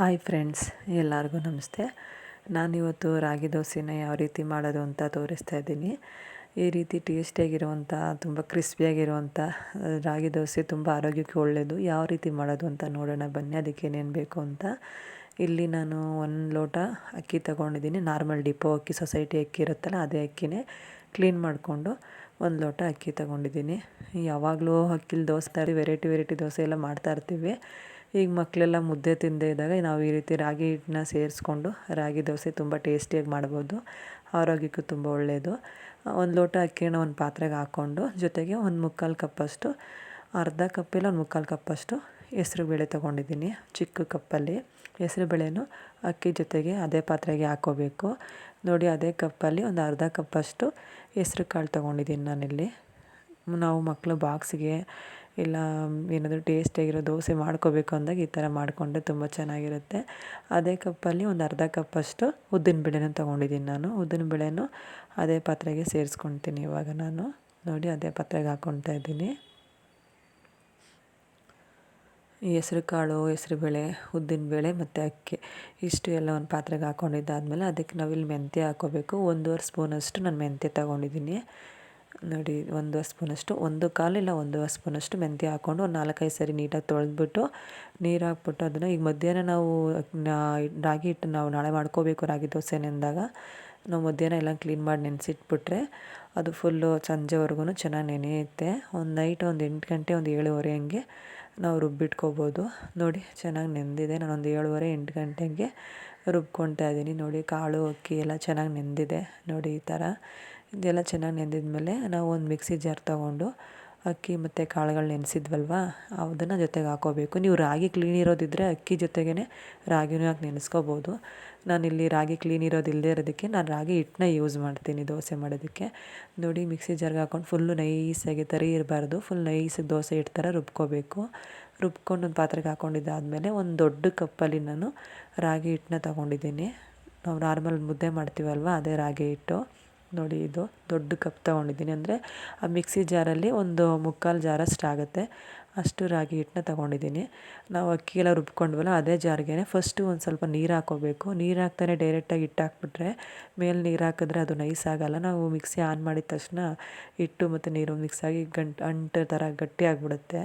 Hi friends, ಎಲ್ಲರಿಗೂ ನಮಸ್ತೆ. ನಾನಿವತ್ತು ರಾಗಿ ದೋಸೆನ ಯಾವ ರೀತಿ ಮಾಡೋದು ಅಂತ ತೋರಿಸ್ತಾ ಇದ್ದೀನಿ. ಈ ರೀತಿ ಟೇಸ್ಟಿಯಾಗಿರುವಂಥ ತುಂಬ ಕ್ರಿಸ್ಪಿಯಾಗಿರುವಂಥ ರಾಗಿ ದೋಸೆ ತುಂಬ ಆರೋಗ್ಯಕ್ಕೆ ಒಳ್ಳೆಯದು ಯಾವ ರೀತಿ ಮಾಡೋದು ಅಂತ ನೋಡೋಣ, ಬನ್ನಿ ಅದಕ್ಕೆ ಏನೇನು ಬೇಕು ಅಂತ. ಇಲ್ಲಿ ನಾನು ಒಂದು ಲೋಟ ಅಕ್ಕಿ ತೊಗೊಂಡಿದ್ದೀನಿ. ನಾರ್ಮಲ್ ಡಿಪೋ ಅಕ್ಕಿ, ಸೊಸೈಟಿ ಅಕ್ಕಿ ಇರುತ್ತಲ್ಲ, ಅದೇ ಅಕ್ಕಿನೇ ಕ್ಲೀನ್ ಮಾಡಿಕೊಂಡು ಒಂದು ಲೋಟ ಅಕ್ಕಿ ತೊಗೊಂಡಿದ್ದೀನಿ. ಯಾವಾಗಲೂ ಅಕ್ಕಿಲಿ ದೋಸೆ, ವೆರೈಟಿ ವೆರೈಟಿ ದೋಸೆ ಎಲ್ಲ ಮಾಡ್ತಾಯಿರ್ತೀವಿ ಈಗ ಮಕ್ಕಳೆಲ್ಲ ಮುದ್ದೆ ತಿಂದೇ ಇದ್ದಾಗ ನಾವು ಈ ರೀತಿ ರಾಗಿ ಹಿಟ್ಟನ್ನ ಸೇರಿಸ್ಕೊಂಡು ರಾಗಿ ದೋಸೆ ತುಂಬ ಟೇಸ್ಟಿಯಾಗಿ ಮಾಡ್ಬೋದು. ಆರೋಗ್ಯಕ್ಕೂ ತುಂಬ ಒಳ್ಳೆಯದು ಒಂದು ಲೋಟ ಅಕ್ಕಿನ ಒಂದು ಪಾತ್ರೆಗೆ ಹಾಕ್ಕೊಂಡು ಜೊತೆಗೆ ಒಂದು ಮುಕ್ಕಾಲು ಕಪ್ಪಷ್ಟು, ಅರ್ಧ ಕಪ್ಪಿಲ್ಲ ಒಂದು ಮುಕ್ಕಾಲು ಕಪ್ಪಷ್ಟು ಹೆಸ್ರು ಬೇಳೆ ತೊಗೊಂಡಿದ್ದೀನಿ. ಚಿಕ್ಕ ಕಪ್ಪಲ್ಲಿ ಹೆಸ್ರು ಬೇಳೆನೂ ಅಕ್ಕಿ ಜೊತೆಗೆ ಅದೇ ಪಾತ್ರೆಗೆ ಹಾಕ್ಕೋಬೇಕು ನೋಡಿ, ಅದೇ ಕಪ್ಪಲ್ಲಿ ಒಂದು ಅರ್ಧ ಕಪ್ಪಷ್ಟು ಹೆಸ್ರು ಕಾಳು ತೊಗೊಂಡಿದ್ದೀನಿ ನಾನಿಲ್ಲಿ. ನಾವು ಮಕ್ಕಳು ಬಾಕ್ಸಿಗೆ ಇಲ್ಲ ಏನಾದರೂ ಟೇಸ್ಟಿಯಾಗಿರೋ ದೋಸೆ ಮಾಡ್ಕೋಬೇಕು ಅಂದಾಗ ಈ ಥರ ಮಾಡಿಕೊಂಡ್ರೆ ತುಂಬ ಚೆನ್ನಾಗಿರುತ್ತೆ. ಅದೇ ಕಪ್ಪಲ್ಲಿ ಒಂದು ಅರ್ಧ ಕಪ್ಪಷ್ಟು ಉದ್ದಿನ ಬೇಳೆನ ತೊಗೊಂಡಿದ್ದೀನಿ ನಾನು. ಉದ್ದಿನ ಬೇಳೆನೂ ಅದೇ ಪಾತ್ರೆಗೆ ಸೇರಿಸ್ಕೊಳ್ತೀನಿ ಇವಾಗ ನಾನು. ನೋಡಿ, ಅದೇ ಪಾತ್ರೆಗೆ ಹಾಕ್ಕೊಳ್ತಾ ಇದ್ದೀನಿ. ಹೆಸ್ರು ಕಾಳು ಹೆಸ್ರುಬೇಳೆ ಉದ್ದಿನಬೇಳೆ ಮತ್ತು ಅಕ್ಕಿ, ಇಷ್ಟು ಎಲ್ಲ ಒಂದು ಪಾತ್ರೆಗೆ ಹಾಕ್ಕೊಂಡಿದ್ದಾದಮೇಲೆ ಅದಕ್ಕೆ ನಾವಿಲ್ಲಿ ಮೆಂತ್ಯ ಹಾಕ್ಕೋಬೇಕು ಒಂದೂವರೆ ಸ್ಪೂನಷ್ಟು ನಾನು ಮೆಂತ್ಯ ತೊಗೊಂಡಿದ್ದೀನಿ. ನೋಡಿ, ಒಂದು ಸ್ಪೂನಷ್ಟು, ಒಂದು ಕಾಲಿಲ್ಲ ಒಂದು ಸ್ಪೂನಷ್ಟು ಮೆಂತ್ಯ ಹಾಕ್ಕೊಂಡು ಒಂದು ನಾಲ್ಕೈದು ಸರಿ ನೀಟಾಗಿ ತೊಳೆದ್ಬಿಟ್ಟು ನೀರು ಹಾಕ್ಬಿಟ್ಟು ಅದನ್ನು ಈಗ ಮಧ್ಯಾಹ್ನ ನಾವು ರಾಗಿ ಹಿಟ್ಟು ನಾವು ನಾಳೆ ಮಾಡ್ಕೋಬೇಕು ರಾಗಿ ದೋಸೆ ನೆಂದಾಗ ನಾವು ಮಧ್ಯಾಹ್ನ ಎಲ್ಲ ಕ್ಲೀನ್ ಮಾಡಿ ನೆನೆಸಿಟ್ಬಿಟ್ರೆ ಅದು ಫುಲ್ಲು ಸಂಜೆವರೆಗೂ ಚೆನ್ನಾಗಿ ನೆನೆಯುತ್ತೆ. ಒಂದು ನೈಟ್ ಒಂದು ಎಂಟು ಗಂಟೆ, ಒಂದು ಏಳುವರೆ ಹಂಗೆ ನಾವು ರುಬ್ಬಿಟ್ಕೋಬೋದು. ನೋಡಿ, ಚೆನ್ನಾಗಿ ನೆಂದಿದೆ. ನಾನು ಒಂದು ಏಳುವರೆ, ಎಂಟು ಗಂಟೆಗೆ ರುಬ್ಕೊತಾ ಇದ್ದೀನಿ. ನೋಡಿ, ಕಾಳು, ಅಕ್ಕಿ ಎಲ್ಲ ಚೆನ್ನಾಗಿ ನೆಂದಿದೆ. ನೋಡಿ, ಈ ಥರ ಇದೆಲ್ಲ ಚೆನ್ನಾಗಿ ನೆಂದಿದ್ಮೇಲೆ ನಾವು ಒಂದು ಮಿಕ್ಸಿ ಜಾರ್ ತೊಗೊಂಡು ಅಕ್ಕಿ ಮತ್ತು ಕಾಳುಗಳು ನೆನೆಸಿದ್ವಲ್ವ ಅದನ್ನು ಜೊತೆಗೆ ಹಾಕೋಬೇಕು. ನೀವು ರಾಗಿ ಕ್ಲೀನ್ ಇರೋದಿದ್ದರೆ ಅಕ್ಕಿ ಜೊತೆಗೇ ರಾಗಿನೂ ಹಾಕಿ ನೆನೆಸ್ಕೋಬೋದು. ನಾನಿಲ್ಲಿ ರಾಗಿ ಕ್ಲೀನ್ ಇರೋದು ಇಲ್ಲದೇ ಇರೋದಕ್ಕೆ ನಾನು ರಾಗಿ ಹಿಟ್ಟನ್ನ ಯೂಸ್ ಮಾಡ್ತೀನಿ ದೋಸೆ ಮಾಡೋದಕ್ಕೆ. ನೋಡಿ ಮಿಕ್ಸಿ ಜಾರ್ಗೆ ಹಾಕ್ಕೊಂಡು ಫುಲ್ಲು ನೈಸಾಗಿ ತರಿ ಇರಬಾರ್ದು. ಫುಲ್ ನೈಸಾಗಿ ದೋಸೆ ಹಿಟ್ಟು ಥರ ರುಬ್ಕೋಬೇಕು. ರುಬ್ಕೊಂಡು ಒಂದು ಪಾತ್ರೆಗೆ ಹಾಕ್ಕೊಂಡಿದ್ದಾದಮೇಲೆ ಒಂದು ದೊಡ್ಡ ಕಪ್ಪಲ್ಲಿ ನಾನು ರಾಗಿ ಹಿಟ್ಟನ್ನ ತೊಗೊಂಡಿದ್ದೀನಿ. ನಾವು ನಾರ್ಮಲ್ ಮುದ್ದೆ ಮಾಡ್ತೀವಲ್ವ, ಅದೇ ರಾಗಿ ಹಿಟ್ಟು. ನೋಡಿ ಇದು ದೊಡ್ಡ ಕಪ್ ತೊಗೊಂಡಿದ್ದೀನಿ. ಅಂದರೆ ಆ ಮಿಕ್ಸಿ ಜಾರಲ್ಲಿ ಒಂದು ಮುಕ್ಕಾಲು ಜಾರಷ್ಟಾಗುತ್ತೆ ಅಷ್ಟು ರಾಗಿ ಹಿಟ್ಟನ್ನ ತೊಗೊಂಡಿದ್ದೀನಿ. ನಾವು ಅಕ್ಕಿ ಎಲ್ಲ ರುಬ್ಕೊಂಡ್ವಲ್ಲ, ಅದೇ ಜಾರ್ಗೆ ಫಸ್ಟು ಒಂದು ಸ್ವಲ್ಪ ನೀರು ಹಾಕೋಬೇಕು. ನೀರು ಹಾಕ್ತಾನೆ ಡೈರೆಕ್ಟಾಗಿ ಹಿಟ್ಟು ಹಾಕ್ಬಿಟ್ರೆ ಮೇಲೆ ನೀರು ಹಾಕಿದ್ರೆ ಅದು ನೈಸ್ ಆಗೋಲ್ಲ. ನಾವು ಮಿಕ್ಸಿ ಆನ್ ಮಾಡಿದ ತಕ್ಷಣ ಹಿಟ್ಟು ಮತ್ತು ನೀರು ಮಿಕ್ಸ್ ಆಗಿ ಗಂಟು, ಅಂಟು ಥರ ಗಟ್ಟಿ ಆಗಿಬಿಡುತ್ತೆ.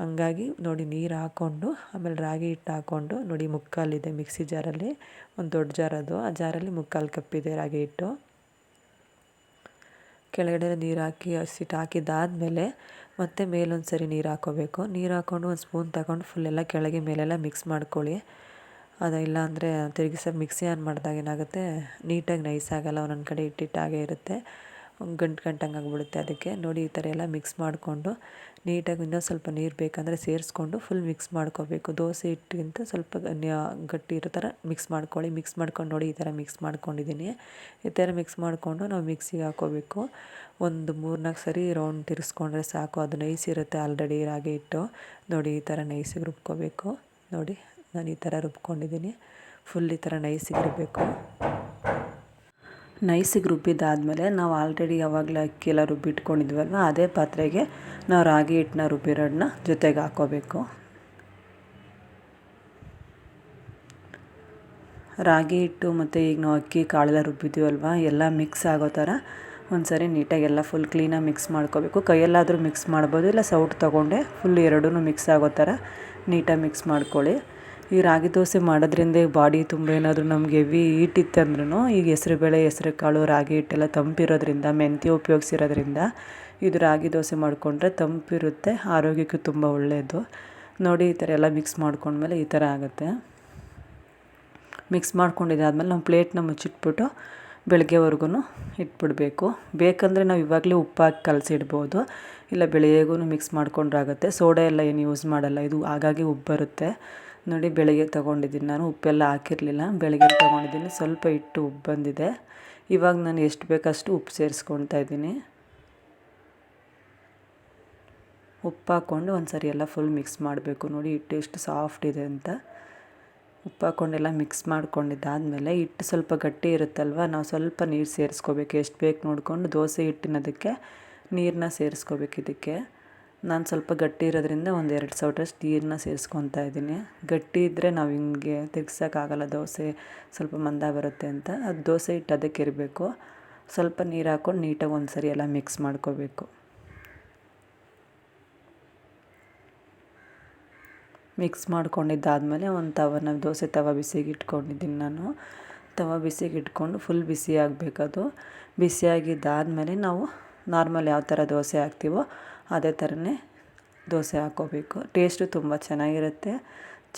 ಹಂಗಾಗಿ ನೋಡಿ ನೀರು ಹಾಕ್ಕೊಂಡು ಆಮೇಲೆ ರಾಗಿ ಹಿಟ್ಟು ಹಾಕ್ಕೊಂಡು ನೋಡಿ ಮುಕ್ಕಾಲಿದೆ ಮಿಕ್ಸಿ ಜಾರಲ್ಲಿ. ಒಂದು ದೊಡ್ಡ ಜಾರದು ಆ ಜಾರಲ್ಲಿ ಮುಕ್ಕಾಲು ಕಪ್ಪಿದೆ ರಾಗಿ ಹಿಟ್ಟು. ಕೆಳಗಡೆ ನೀರು ಹಾಕಿ ಹಸಿಟ್ಟು ಹಾಕಿದ್ದಾದಮೇಲೆ ಮತ್ತೆ ಮೇಲೊಂದು ಸರಿ ನೀರು ಹಾಕ್ಕೋಬೇಕು ನೀರು ಹಾಕ್ಕೊಂಡು ಒಂದು ಸ್ಪೂನ್ ತಗೊಂಡು ಫುಲ್ಲೆಲ್ಲ ಕೆಳಗೆ ಮೇಲೆಲ್ಲ ಮಿಕ್ಸ್ ಮಾಡ್ಕೊಳ್ಳಿ. ಅದು ಇಲ್ಲ ಅಂದರೆ ತಿರುಗಿಸ ಮಿಕ್ಸಿ ಆನ್ ಮಾಡಿದಾಗ ಏನಾಗುತ್ತೆ? ನೀಟಾಗಿ ನೈಸ್ ಆಗೋಲ್ಲ, ಒಂದೊಂದು ಕಡೆ ಹಿಟ್ಟಿಟ್ಟಾಗೇ ಇರುತ್ತೆ. ಗಂಟು ಗಂಟಂಗೆ ಆಗಿಬಿಡುತ್ತೆ ಅದಕ್ಕೆ ನೋಡಿ ಈ ಥರ ಎಲ್ಲ ಮಿಕ್ಸ್ ಮಾಡಿಕೊಂಡು ನೀಟಾಗಿ ಇನ್ನೊಂದು ಸ್ವಲ್ಪ ನೀರು ಬೇಕಂದರೆ ಸೇರಿಸ್ಕೊಂಡು ಫುಲ್ ಮಿಕ್ಸ್ ಮಾಡ್ಕೋಬೇಕು. ದೋಸೆ ಹಿಟ್ಟಿಗಿಂತ ಸ್ವಲ್ಪ ಗಟ್ಟಿ ಇರೋ ಥರ ಮಿಕ್ಸ್ ಮಾಡ್ಕೊಳ್ಳಿ. ಮಿಕ್ಸ್ ಮಾಡ್ಕೊಂಡು ನೋಡಿ ಈ ಥರ ಮಿಕ್ಸ್ ಮಾಡ್ಕೊಂಡಿದ್ದೀನಿ. ಈ ಥರ ಮಿಕ್ಸ್ ಮಾಡಿಕೊಂಡು ನಾವು ಮಿಕ್ಸಿಗೆ ಹಾಕೋಬೇಕು. ಒಂದು ಮೂರು ನಾಲ್ಕು ಸರಿ ರೌಂಡ್ ತಿರ್ಸ್ಕೊಂಡ್ರೆ ಸಾಕು. ಅದು ನೈಸ್ ಇರುತ್ತೆ ಆಲ್ರೆಡಿ ರಾಗಿ ಹಿಟ್ಟು. ನೋಡಿ ಈ ಥರ ನೈಸಿಗೆ ರುಬ್ಕೋಬೇಕು. ನೋಡಿ ನಾನು ಈ ಥರ ರುಬ್ಕೊಂಡಿದ್ದೀನಿ. ಫುಲ್ ಈ ಥರ ನೈಸಿಗೆ ಇರಬೇಕು ನೈಸಿಗೆ ರುಬ್ಬಿದ್ದಾದಮೇಲೆ ನಾವು ಆಲ್ರೆಡಿ ಯಾವಾಗಲೇ ಅಕ್ಕಿ ಎಲ್ಲ ರುಬ್ಬಿಟ್ಕೊಂಡಿದ್ವಲ್ವ, ಅದೇ ಪಾತ್ರೆಗೆ ನಾವು ರಾಗಿ ಹಿಟ್ಟನ್ನ ರುಬ್ಬಿರೋದನ್ನ ಜೊತೆಗೆ ಹಾಕೋಬೇಕು. ರಾಗಿ ಹಿಟ್ಟು ಮತ್ತು ಈಗ ನಾವು ಅಕ್ಕಿ, ಕಾಳೆಲ್ಲ ರುಬ್ಬಿದ್ದೀವಲ್ವ, ಎಲ್ಲ ಮಿಕ್ಸ್ ಆಗೋ ಥರ ಒಂದು ಸರಿ ನೀಟಾಗಿ ಎಲ್ಲ ಫುಲ್ ಕ್ಲೀನಾಗಿ ಮಿಕ್ಸ್ ಮಾಡ್ಕೋಬೇಕು. ಕೈಯಲ್ಲಾದರೂ ಮಿಕ್ಸ್ ಮಾಡ್ಬೋದು, ಇಲ್ಲ ಸೌಟ್ ತೊಗೊಂಡೆ ಫುಲ್ ಎರಡೂ ಮಿಕ್ಸ್ ಆಗೋ ಥರ ನೀಟಾಗಿ ಮಿಕ್ಸ್ ಮಾಡ್ಕೊಳ್ಳಿ. ಈ ರಾಗಿ ದೋಸೆ ಮಾಡೋದ್ರಿಂದ ಬಾಡಿ ತುಂಬ ಏನಾದರೂ ನಮಗೆ ಹೆವಿ ಹೀಟ್ ಇತ್ತಂದ್ರೂ ಈಗ ಹೆಸ್ರುಬೇಳೆ ಹೆಸ್ರು ಕಾಳು, ರಾಗಿ ಹಿಟ್ಟೆಲ್ಲ ತಂಪಿರೋದ್ರಿಂದ, ಮೆಂತ್ಯ ಉಪಯೋಗಿಸಿರೋದ್ರಿಂದ ಇದು ರಾಗಿ ದೋಸೆ ಮಾಡಿಕೊಂಡ್ರೆ ತಂಪಿರುತ್ತೆ, ಆರೋಗ್ಯಕ್ಕೂ ತುಂಬ ಒಳ್ಳೆಯದು ನೋಡಿ, ಈ ಥರ ಎಲ್ಲ ಮಿಕ್ಸ್ ಮಾಡ್ಕೊಂಡ್ಮೇಲೆ ಈ ಥರ ಆಗುತ್ತೆ. ಮಿಕ್ಸ್ ಮಾಡ್ಕೊಂಡಿದ್ದಾದ್ಮೇಲೆ ನಾವು ಪ್ಲೇಟ್ನ ಮುಚ್ಚಿಟ್ಬಿಟ್ಟು ಬೆಳಗ್ಗೆವರೆಗೂ ಇಟ್ಬಿಡಬೇಕು. ಬೇಕಂದರೆ ನಾವು ಇವಾಗಲೇ ಉಪ್ಪಾಕಿ ಕಲಸಿಡ್ಬೋದು. ಇಲ್ಲ ಬೆಳಗ್ಗೆಗೂ ಮಿಕ್ಸ್ ಮಾಡ್ಕೊಂಡ್ರಾಗುತ್ತೆ. ಸೋಡಾ ಎಲ್ಲ ಏನು ಯೂಸ್ ಮಾಡಲ್ಲ. ಇದು ಹಾಗಾಗಿ ಉಬ್ಬರುತ್ತೆ. ಬರುತ್ತೆ ನೋಡಿ, ಬೆಳಗ್ಗೆ ತೊಗೊಂಡಿದ್ದೀನಿ. ನಾನು ಉಪ್ಪೆಲ್ಲ ಹಾಕಿರಲಿಲ್ಲ. ಬೆಳಗ್ಗೆ ತೊಗೊಂಡಿದ್ದೀನಿ. ಸ್ವಲ್ಪ ಹಿಟ್ಟು ಉಪ್ಪು ಬಂದಿದೆ. ಇವಾಗ ನಾನು ಎಷ್ಟು ಬೇಕಷ್ಟು ಉಪ್ಪು ಸೇರಿಸ್ಕೊಳ್ತಾ ಇದ್ದೀನಿ. ಉಪ್ಪು ಹಾಕ್ಕೊಂಡು ಒಂದು ಸರಿ ಎಲ್ಲ ಫುಲ್ ಮಿಕ್ಸ್ ಮಾಡಬೇಕು. ನೋಡಿ, ಹಿಟ್ಟು ಎಷ್ಟು ಸಾಫ್ಟ್ ಇದೆ ಅಂತ. ಉಪ್ಪು ಹಾಕ್ಕೊಂಡೆಲ್ಲ ಮಿಕ್ಸ್ ಮಾಡ್ಕೊಂಡಿದ್ದಾದಮೇಲೆ ಹಿಟ್ಟು ಸ್ವಲ್ಪ ಗಟ್ಟಿ ಇರುತ್ತಲ್ವ? ನಾವು ಸ್ವಲ್ಪ ನೀರು ಸೇರಿಸ್ಕೋಬೇಕು. ಎಷ್ಟು ಬೇಕು ನೋಡಿಕೊಂಡು ದೋಸೆ ಹಿಟ್ಟಿನದಕ್ಕೆ ನೀರನ್ನ ಸೇರಿಸ್ಕೋಬೇಕು ಇದಕ್ಕೆ. ನಾನು ಸ್ವಲ್ಪ ಗಟ್ಟಿ ಇರೋದ್ರಿಂದ ಒಂದು ಎರಡು ಸೌಟಷ್ಟು ನೀರನ್ನ ಸೇರಿಸ್ಕೊತಾ ಇದ್ದೀನಿ. ಗಟ್ಟಿ ಇದ್ದರೆ ನಾವು ಹಿಂಗೆ ತಿರ್ಗ್ಸೋಕ್ಕಾಗಲ್ಲ ದೋಸೆ ಸ್ವಲ್ಪ ಮಂದ ಬರುತ್ತೆ ಅಂತ. ಅದು ದೋಸೆ ಹಿಟ್ಟು ಅದಕ್ಕೆ ಇರಬೇಕು. ಸ್ವಲ್ಪ ನೀರು ಹಾಕ್ಕೊಂಡು ನೀಟಾಗಿ ಒಂದು ಸರಿ ಎಲ್ಲ ಮಿಕ್ಸ್ ಮಾಡ್ಕೋಬೇಕು. ಮಿಕ್ಸ್ ಮಾಡ್ಕೊಂಡಿದ್ದಾದಮೇಲೆ ಒಂದು ತವನ ದೋಸೆ ತವ ಬಿಸಿಗೆ ಇಟ್ಕೊಂಡಿದ್ದೀನಿ ನಾನು. ತವ ಬಿಸಿಗೆ ಇಟ್ಕೊಂಡು ಫುಲ್ ಬಿಸಿ ಆಗಬೇಕದು. ಬಿಸಿಯಾಗಿದ್ದಾದಮೇಲೆ ನಾವು ನಾರ್ಮಲ್ ಯಾವ ಥರ ದೋಸೆ ಹಾಕ್ತೀವೋ ಅದೇ ಥರನೇ ದೋಸೆ ಹಾಕ್ಕೋಬೇಕು. ಟೇಸ್ಟು ತುಂಬ ಚೆನ್ನಾಗಿರುತ್ತೆ.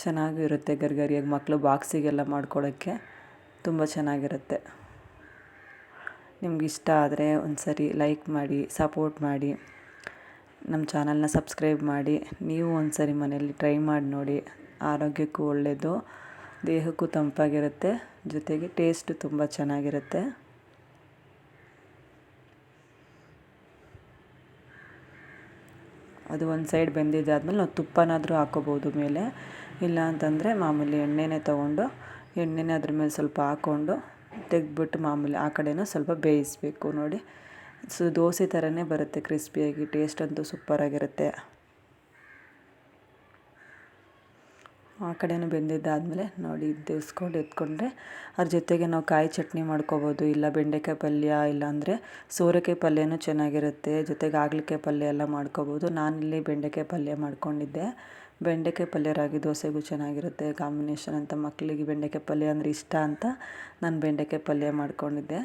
ಚೆನ್ನಾಗಿರುತ್ತೆ ಗರಿಗರಿಯಾಗಿ ಮಕ್ಕಳು ಬಾಕ್ಸಿಗೆಲ್ಲ ಮಾಡ್ಕೊಳೋಕ್ಕೆ. ತುಂಬ ಚೆನ್ನಾಗಿರುತ್ತೆ. ನಿಮ್ಗೆ ಇಷ್ಟ ಆದರೆ ಒಂದು ಸರಿ ಲೈಕ್ ಮಾಡಿ, ಸಪೋರ್ಟ್ ಮಾಡಿ. ನಮ್ಮ ಚಾನಲ್ನ ಸಬ್ಸ್ಕ್ರೈಬ್ ಮಾಡಿ. ನೀವು ಒಂದು ಸರಿ ಮನೇಲಿ ಟ್ರೈ ಮಾಡಿ ನೋಡಿ. ಆರೋಗ್ಯಕ್ಕೂ ಒಳ್ಳೆಯದು ದೇಹಕ್ಕೂ ತಂಪಾಗಿರುತ್ತೆ, ಜೊತೆಗೆ ಟೇಸ್ಟು ತುಂಬ ಚೆನ್ನಾಗಿರುತ್ತೆ. ಅದು ಒಂದು ಸೈಡ್ ಬೆಂದಿದ್ದಾದ್ಮೇಲೆ ನಾವು ತುಪ್ಪನಾದರೂ ಹಾಕ್ಕೋಬೋದು ಮೇಲೆ. ಇಲ್ಲ ಅಂತಂದರೆ ಮಾಮೂಲಿ ಎಣ್ಣೆನೇ ತೊಗೊಂಡು, ಎಣ್ಣೆನೇ ಅದ್ರ ಮೇಲೆ ಸ್ವಲ್ಪ ಹಾಕ್ಕೊಂಡು ತೆಗೆದ್ಬಿಟ್ಟು ಮಾಮೂಲಿ ಆ ಕಡೆನೂ ಸ್ವಲ್ಪ ಬೇಯಿಸಬೇಕು ನೋಡಿ. ಸೊ ದೋಸೆ ಥರನೇ ಬರುತ್ತೆ ಕ್ರಿಸ್ಪಿಯಾಗಿ, ಟೇಸ್ಟ್ ಅಂತೂ ಸೂಪರಾಗಿರುತ್ತೆ. ಆ ಕಡೆನೂ ಬೆಂದಿದ್ದಾದಮೇಲೆ ನೋಡಿ ದೇವ್ಸ್ಕೊಂಡು ಎತ್ಕೊಂಡ್ರೆ ಅದ್ರ ಜೊತೆಗೆ ನಾವು ಕಾಯಿ ಚಟ್ನಿ ಮಾಡ್ಕೊಬೋದು, ಇಲ್ಲ ಬೆಂಡೆಕಾಯಿ ಪಲ್ಯ ಇಲ್ಲಾಂದರೆ ಸೋರೆಕಾಯಿ ಪಲ್ಯನೂ ಚೆನ್ನಾಗಿರುತ್ತೆ, ಜೊತೆಗೆ ಹಾಗಲಕಾಯಿ ಪಲ್ಯ ಎಲ್ಲ ಮಾಡ್ಕೊಬೋದು. ನಾನಿಲ್ಲಿ ಬೆಂಡೆಕಾಯಿ ಪಲ್ಯ ಮಾಡ್ಕೊಂಡಿದ್ದೆ. ಬೆಂಡೆಕಾಯಿ ಪಲ್ಯ ರಾಗಿ ದೋಸೆಗೂ ಚೆನ್ನಾಗಿರುತ್ತೆ. ಕಾಂಬಿನೇಷನ್ ಅಂತ ಮಕ್ಕಳಿಗೆ ಬೆಂಡೆಕಾಯಿ ಪಲ್ಯ ಅಂದರೆ ಇಷ್ಟ ಅಂತ ನಾನು ಬೆಂಡೆಕಾಯಿ ಪಲ್ಯ ಮಾಡ್ಕೊಂಡಿದ್ದೆ.